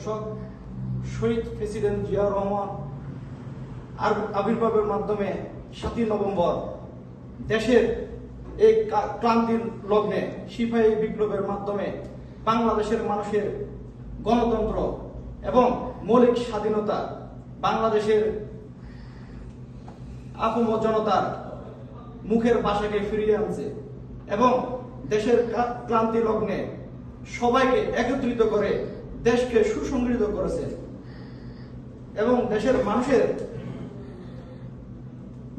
দর্শক শহীদ প্রেসিডেন্ট জিয়া রহমান আর আবির্ভাবের মাধ্যমে সাতই নভেম্বর দেশের এই ক্লান্তির লগ্নে সিপাহী বিপ্লবের মাধ্যমে বাংলাদেশের মানুষের গণতন্ত্র এবং মৌলিক স্বাধীনতা বাংলাদেশের আপম জনতার মুখের ভাষাকে ফিরিয়ে আনছে এবং দেশের ক্লান্তি লগ্নে সবাইকে একত্রিত করে দেশকে সুসংগঠিত করেছে এবং দেশের মানুষের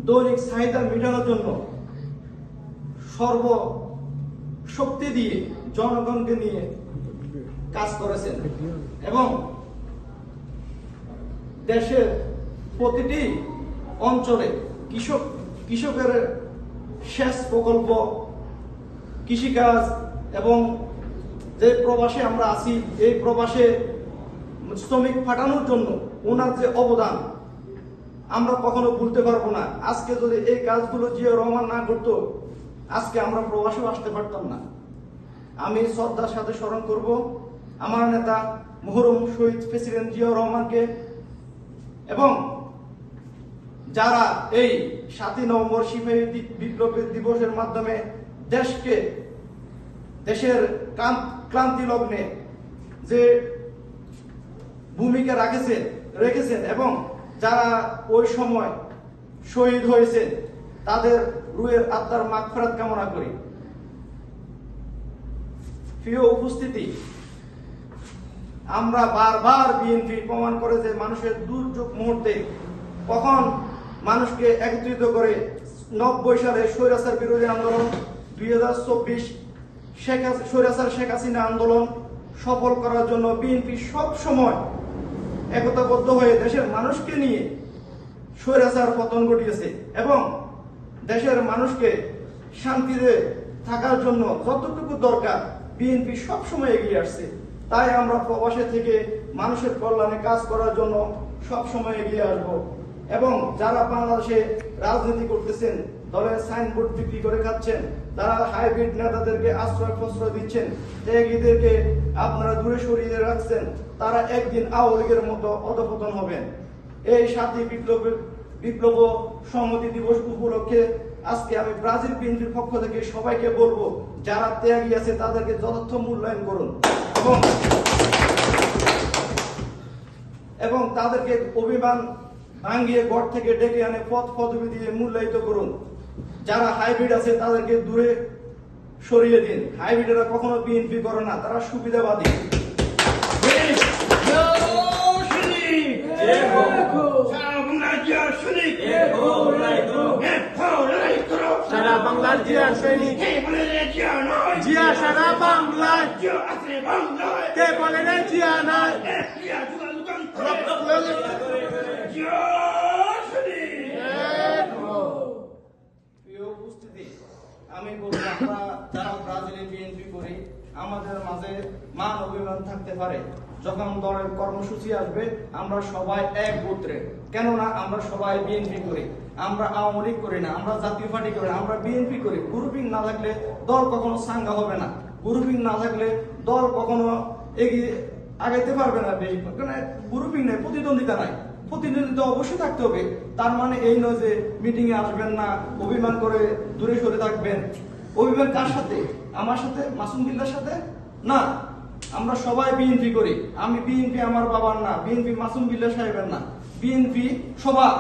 দৈনিক চাহিদা মেটানোর জন্য সর্ব শক্তি দিয়ে জনগণকে নিয়ে কাজ করেছেন। এবং দেশের প্রতিটি অঞ্চলে কৃষক, কৃষকের সেচ প্রকল্প, কৃষিকাজ এবং যে প্রবাসে আমরা আছি, এই প্রবাসে শ্রমিক ফাটানোর জন্য ওনার যে অবদান, আমরা কখনো ভুলতে পারব না। আজকে যদি এই কাজগুলো জিয়া রহমান না করতো, আজকে আমরা প্রবাসেও আসতে পারতাম না। আমি শ্রদ্ধার সাথে স্মরণ করব, আমার নেতা মোহরম শহীদ প্রেসিডেন্ট জিয়াউর রহমানকে এবং যারা এই সাতই নভেম্বর সিপাহী বিপ্লবের দিবসের মাধ্যমে দেশকে, দেশের ক্লান- ক্লান্তি লগ্নে যে ভূমিকা রাখেছেন, রেখেছেন এবং যারা ওই সময় শহীদ হয়েছে তাদের রুয়ের আত্মার মাগফিরাত কামনা করি। প্রিয় উপস্থিতি, আমরা বারবার বিএনপি প্রমাণ করে যে মানুষের দুর্যোগ মুহূর্তে কখন মানুষকে একত্রিত করে নব্বই সালে স্বৈরাচার বিরোধী আন্দোলন দুই হাজার চব্বিশ শেখ স্বৈরাচার শেখ হাসিনা আন্দোলন সফল করার জন্য বিএনপি সব সময় একতাবদ্ধ হয়ে দেশের মানুষকে নিয়ে স্বৈরাচার পতন ঘটিয়েছে এবং দেশের মানুষকে শান্তিতে থাকার জন্য যতটুকু দরকার বিএনপি সবসময় এগিয়ে আসছে। তাই আমরা প্রবাসে থেকে মানুষের কল্যাণে কাজ করার জন্য সবসময় এগিয়ে আসব। এবং যারা বাংলাদেশে রাজনীতি করতেছেন দলের সাইনবোর্ড বিক্রি করে খাচ্ছেন। তারা হাইব্রিড নেতাদেরকে আশ্রয় প্রশ্রয় দিচ্ছেন। ত্যাগীদেরকে আপনারা দূরে সরিয়ে রাখছেন। তারা একদিন আওয়ামী লীগের মতো অধপতন হবেন। এই সাতই বিপ্লবের বিপ্লব সংহতি দিবস উপলক্ষে আজকে আমি ব্রাজিল বিএনপির পক্ষ থেকে সবাইকে বলব, যারা ত্যাগী আছে তাদেরকে যথার্থ মূল্যায়ন করুন। এবং এবং তাদেরকে অভিমান ভাঙ্গিয়ে ঘর থেকে ডেকে আনে পথ পদবি দিয়ে মূল্যায়িত করুন। যারা হাইব্রিড আছে, তাদেরকে দূরে সরিয়ে দিন। হাইব্রিডেরা কখনো বিএনপি করে না, তারা সুবিধাবাদী। সারা বাংলার জিয়া সারা বাংলার কে বলে রে জিয়া রক্ত ফুলে প্রিয় উপস্থিতি আমি বলব আমরা যারা ব্রাজিলে বিএনপি করি আমাদের মাঝে মান থাকতে পারে। যখন দলের কর্মসূচি আসবে, আমরা সবাই এক গোত্রে। কেননা আমরা সবাই বিএনপি করি। আমরা আওয়ামী লীগ করি না, আমরা জাতীয় পার্টি করি না, আমরা বিএনপি করি। গ্রুপিং না থাকলে দল কখনো সাঙ্গা হবে না। গ্রুপিং না থাকলে দল কখনো এগিয়ে আগাইতে পারবে না বেশি। কারণ গ্রুপিং নেই, প্রতিদ্বন্দ্বিতা নাই। প্রতিনিধিত্ব অবশ্যই থাকতে হবে। তার মানে এই নয় যে মিটিং এ আসবেন না, অভিমান করে দূরে সরে থাকবেন। অভিমান কার সাথে? আমার সাথে? মাসুম বিল্লার সাথে? না। আমরা সবাই বিএনপি করি। আমি বিএনপি আমার বাবার না, বিএনপি মাসুম বিল্লা সাহেবের না। বিএনপি সবার।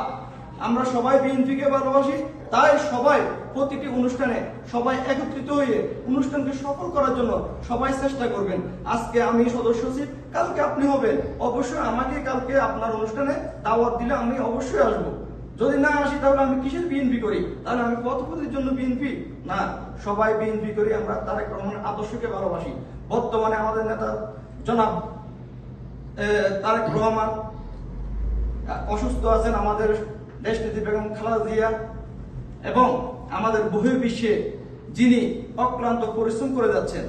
আমরা সবাই বিএনপি কে ভালোবাসি, তাই সবাই প্রতিটি অনুষ্ঠানে সবাই একত্রিত হয়ে অনুষ্ঠানকে সফল করার জন্য সবাই চেষ্টা করবেন। আজকে আমি সদস্য সচিব, কালকে আপনি হবেন। অবশ্যই আমাকে কালকে আপনার অনুষ্ঠানে দাওয়াত দিলে আমি অবশ্যই আসব। যদি না আসি, তাহলে আমি কিসের বিএনপি করি? তাহলে আমি পথপতির জন্য বিএনপি না, সবাই বিএনপি করি, আমরা তারেক রহমানের আদর্শকে ভালোবাসি। বর্তমানে আমাদের নেতা জনাব তারেক রহমান অসুস্থ আছেন আমাদের দেশনেত্রী বেগম খালেদা জিয়া এবং আমাদের বহির্বিশ্বে যিনি অক্লান্ত পরিশ্রম করে যাচ্ছেন,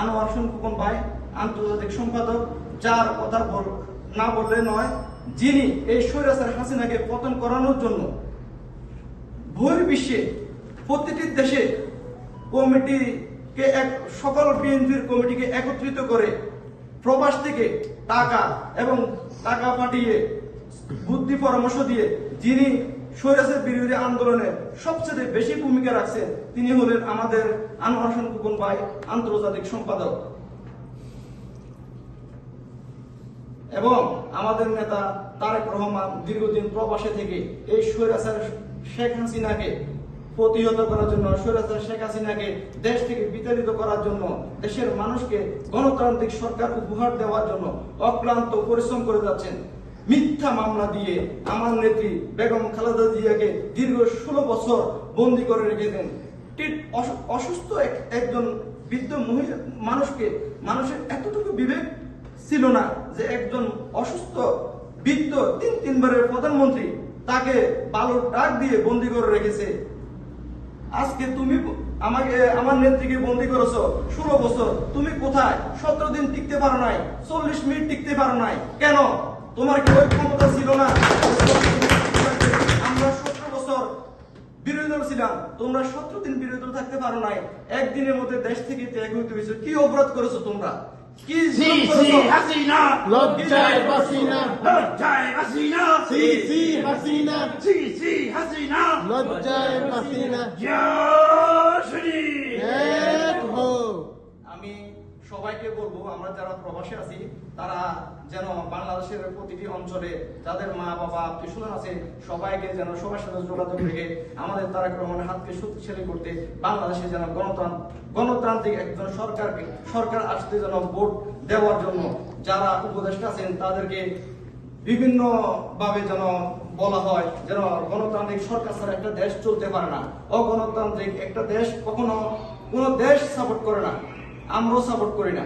আনোয়ার হোসেন খোকন ভাই, আন্তর্জাতিক সম্পাদক, যার কথা না বললে নয় যিনি এই স্বৈরাচার হাসিনাকে পতন করানোর জন্য বহির্বিশ্বে প্রতিটি দেশে কমিটিকে এক, সকল বিএনপির কমিটিকে একত্রিত করে প্রবাস থেকে টাকা এবং টাকা পাঠিয়ে বুদ্ধি পরামর্শ দিয়ে যিনি স্বৈরাচার বিরোধী আন্দোলনে সবচেয়ে বেশি ভূমিকা রাখছেন, তিনি হলেন আমাদের আনোয়ার খোকন ভাই, আন্তর্জাতিক সম্পাদক। এবং আমাদের নেতা তারেক রহমান দীর্ঘদিন প্রবাসে থেকে এই স্বৈরাচার শেখ হাসিনাকে প্রতিহত করার জন্য, স্বৈরাচার শেখ হাসিনাকে দেশ থেকে বিতাড়িত করার জন্য, দেশের মানুষকে গণতান্ত্রিক সরকার উপহার দেওয়ার জন্য অক্লান্ত পরিশ্রম করে যাচ্ছেন। মিথ্যা মামলা দিয়ে আমার নেত্রী বেগম খালেদা জিয়াকে দীর্ঘ ষোলো বছর বন্দি করে রেখেছেন অসুস্থ এক- একজন বৃদ্ধ মহিলা মানুষকে, মানুষের এতটুকু বিবেক ছিল না। যে একজন অসুস্থ বৃদ্ধ তিন তিনবারের প্রধানমন্ত্রী তাকে বালুর ডাক দিয়ে বন্দি করে রেখেছে। আজকে তুমি আমাকে, আমার নেত্রীকে বন্দি করেছ। ষোলো বছর। তুমি কোথায়? সতেরো দিন টিকতে পারো নাই। চল্লিশ মিনিট টিকতে পারো নাই। কেন? তোমার কি ওই ক্ষমতা ছিল না? আমরা সতেরো বছর বিরোধী ছিলাম তোমরা সতেরো দিন বিরোধী থাকতে পারো নাই। একদিনের মধ্যে দেশ থেকে ত্যাগ হইতে হয়েছে কি অপরাধ করেছ তোমরা? Sí, sí, vacina. Lockjaw, vacina. Lockjaw, vacina. Sí, sí, vacina. Sí, sí, vacina. Lockjaw, vacina. Yo, Shri. সবাইকে বলব, আমরা যারা প্রবাসে আছি, তারা যেন বাংলাদেশের প্রতিটি অঞ্চলে যাদের মা, বাবা আত্মীয় আছে, সবাইকে যেন সবার সাথে যোগাযোগ রেখে আমাদের তারেক রহমানের হাতকে শক্তিশালী করতে বাংলাদেশে যেন গণতান্ত্রিক গণতান্ত্রিক একজন সরকারকে, সরকার আসতে যেন ভোট দেওয়ার জন্য যারা উপদেষ্টা আছেন, তাদেরকে বিভিন্ন ভাবে যেন বলা হয়, যেন গণতান্ত্রিক সরকার ছাড়া একটা দেশ চলতে পারে না। অগণতান্ত্রিক একটা দেশ কখনো কোনো দেশ সাপোর্ট করে না। আমরাও সাপোর্ট করি না।